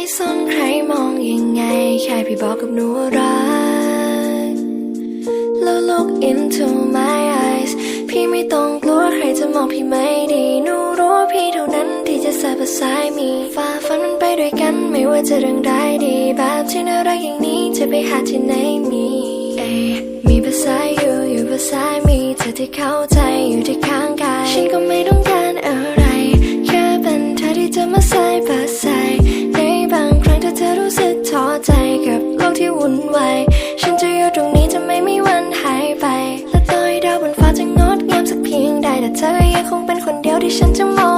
ไม่สนใครมองยังไง แค่พี่บอกกับหนูรักแล้ว look into my eyes พี่ไม่ต้องกลัวใครจะมองพี่ไม่ดีหนูรู้พี่เท่านั้นที่จะสาบสายมีฝ่าฟันมันไปด้วยกันไม่ว่าจะเรื่องใดดีแบบที่น่ารักอย่างนี้จะไปหาที่ไหนมีเอมีภาษาอยู่อยู่ภาษามีเธอที่เข้าใจอยู่ที่ข้างกายฉันก็ไม่ต้องการอะไร แค่เป็นเธอที่จะมาใส่ภาษา สัเพียงใดแต่เธอยังคงเป็นคนเดียวที่ฉันจะมอง